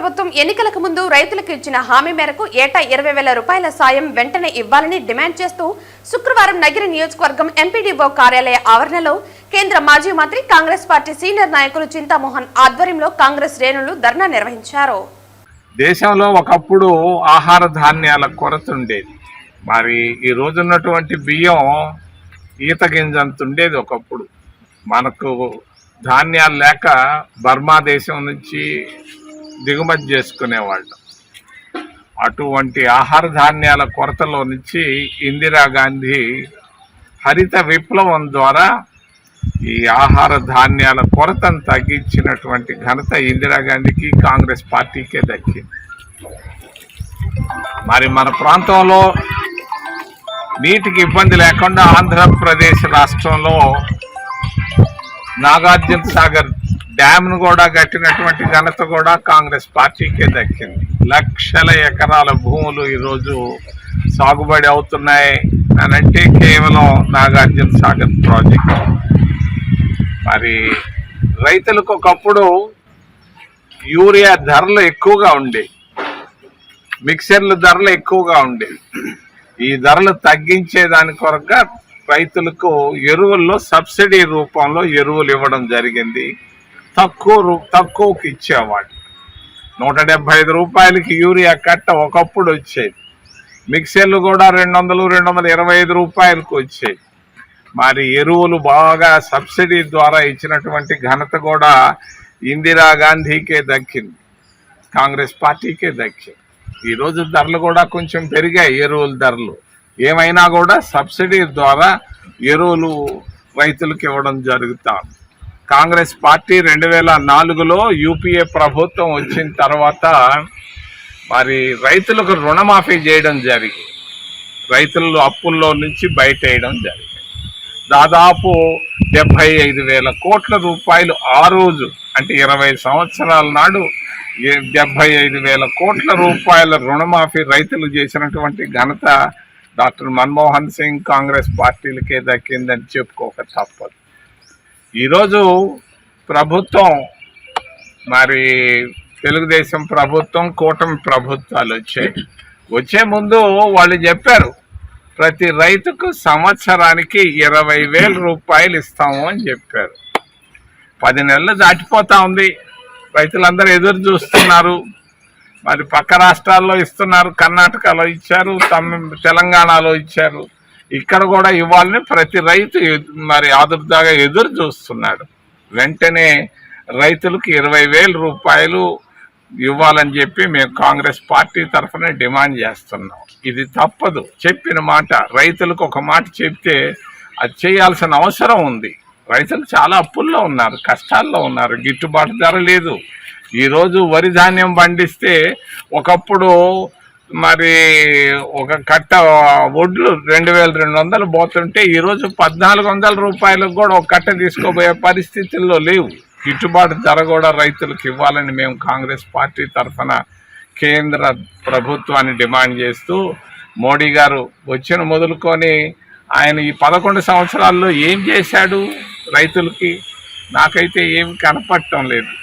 ప్రభుత్వం ఎన్నికలకు ముందు రైతులకు ఇచ్చిన హామీ మేరకు ఏటా ఇరవై వేల రూపాయల సాయం వెంటనే ఇవ్వాలని డిమాండ్ చేస్తూ శుక్రవారం నగిరి నియోజకవర్గం ఎంపీడీఓ కార్యాలయ ఆవరణలో కేంద్ర మాజీ మంత్రి కాంగ్రెస్ పార్టీ సీనియర్ నాయకులు చింతామోహన్ ఆధ్వర్యంలో కాంగ్రెస్ శ్రేణులు ధర్నా నిర్వహించారు. దేశంలో ఒకప్పుడు ఆహార ధాన్యాల కొరత ఉండేది. మరి ఈ రోజున్నటువంటి బియ్యం ఈత గింజంత ఉండేది ఒకప్పుడు. మనకు ధాన్యాలు లేక బర్మా దేశం నుంచి దిగుమతి చేసుకునేవాళ్ళం. అటువంటి ఆహార ధాన్యాల కొరతలో నుంచి ఇందిరాగాంధీ హరిత విప్లవం ద్వారా ఈ ఆహార ధాన్యాల కొరతను తగ్గించినటువంటి ఘనత ఇందిరాగాంధీకి కాంగ్రెస్ పార్టీకే దక్కింది. మరి మన ప్రాంతంలో నీటికి ఇబ్బంది లేకుండా ఆంధ్రప్రదేశ్ రాష్ట్రంలో నాగార్జున సాగర్ డ్యామ్ను కూడా కట్టినటువంటి ఘనత కూడా కాంగ్రెస్ పార్టీకే దక్కింది. లక్షల ఎకరాల భూములు ఈరోజు సాగుబడి అవుతున్నాయి అని అంటే కేవలం నాగార్జున సాగర్ ప్రాజెక్ట్. మరి రైతులకు ఒకప్పుడు యూరియా ధరలు ఎక్కువగా ఉండేవి మిక్సర్ల ధరలు ఎక్కువగా ఉండేవి ఈ ధరలు తగ్గించే దాని కొరగా రైతులకు ఎరువుల్లో సబ్సిడీ రూపంలో ఎరువులు ఇవ్వడం జరిగింది. తక్కువ రూ- తక్కువకి ఇచ్చేవాడు నూట డెబ్బై ఐదు రూపాయలకి యూరియా కట్ట ఒకప్పుడు వచ్చేది. మిక్సర్లు కూడా రెండు వందలు రెండు వందల ఇరవై ఐదు రూపాయలకు వచ్చేది మరి ఎరువులు బాగా సబ్సిడీ ద్వారా ఇచ్చినటువంటి ఘనత కూడా ఇందిరాగాంధీకే దక్కింది. కాంగ్రెస్ పార్టీకే దక్కింది. ఈరోజు ధరలు కూడా కొంచెం పెరిగాయి ఎరువుల ధరలు. ఏమైనా కూడా సబ్సిడీ ద్వారా ఎరువులు రైతులకు ఇవ్వడం జరుగుతాం కాంగ్రెస్ పార్టీ రెండు వేల నాలుగులో యూపీఏ ప్రభుత్వం వచ్చిన తర్వాత మరి రైతులకు రుణమాఫీ చేయడం జరిగింది. రైతులు అప్పుల్లో నుంచి బయట వేయడం జరిగింది. దాదాపు డెబ్భై ఐదు వేల కోట్ల రూపాయలు ఆ రోజు అంటే ఇరవై సంవత్సరాల నాడు డెబ్భై ఐదు వేల కోట్ల రూపాయల రుణమాఫీ రైతులు చేసినటువంటి ఘనత డాక్టర్ మన్మోహన్ సింగ్ కాంగ్రెస్ పార్టీలకే దక్కిందని చెప్పుకోక తప్పదు. ఈరోజు ప్రభుత్వం మరి తెలుగుదేశం ప్రభుత్వం కూటమి ప్రభుత్వాలు వచ్చాయి వచ్చే ముందు వాళ్ళు చెప్పారు ప్రతి రైతుకు సంవత్సరానికి ఇరవై వేల రూపాయలు ఇస్తాము అని చెప్పారు. పది నెలలు దాటిపోతా ఉంది. రైతులందరూ ఎదురు చూస్తున్నారు. మరి పక్క రాష్ట్రాల్లో ఇస్తున్నారు కర్ణాటకలో ఇచ్చారు తమి తెలంగాణలో ఇచ్చారు. ఇక్కడ కూడా ఇవ్వాలని ప్రతి రైతు మరి ఆదుర్దాగా ఎదురు చూస్తున్నాడు. వెంటనే రైతులకు ఇరవై వేల రూపాయలు ఇవ్వాలని చెప్పి మేము కాంగ్రెస్ పార్టీ తరఫున డిమాండ్ చేస్తున్నాం. ఇది తప్పదు. చెప్పిన మాట రైతులకు ఒక మాట చెప్తే అది చేయాల్సిన అవసరం ఉంది. రైతులు చాలా అప్పుల్లో ఉన్నారు కష్టాల్లో ఉన్నారు గిట్టుబాటు ధర లేదు. ఈరోజు వరి ధాన్యం పండిస్తే ఒకప్పుడు మరి ఒక కట్ట వడ్లు రెండు వేల రెండు వందలు పోతుంటే ఈరోజు పద్నాలుగు వందల రూపాయలకు కూడా ఒక కట్ట తీసుకోబోయే పరిస్థితుల్లో లేవు. గిట్టుబాటు ధర కూడా రైతులకు ఇవ్వాలని మేము కాంగ్రెస్ పార్టీ తరఫున కేంద్ర ప్రభుత్వాన్ని డిమాండ్ చేస్తూ మోడీ గారు వచ్చిన మొదలుకొని ఆయన ఈ పదకొండు సంవత్సరాల్లో ఏం చేశాడు రైతులకి? నాకైతే ఏం కనపడటం లేదు.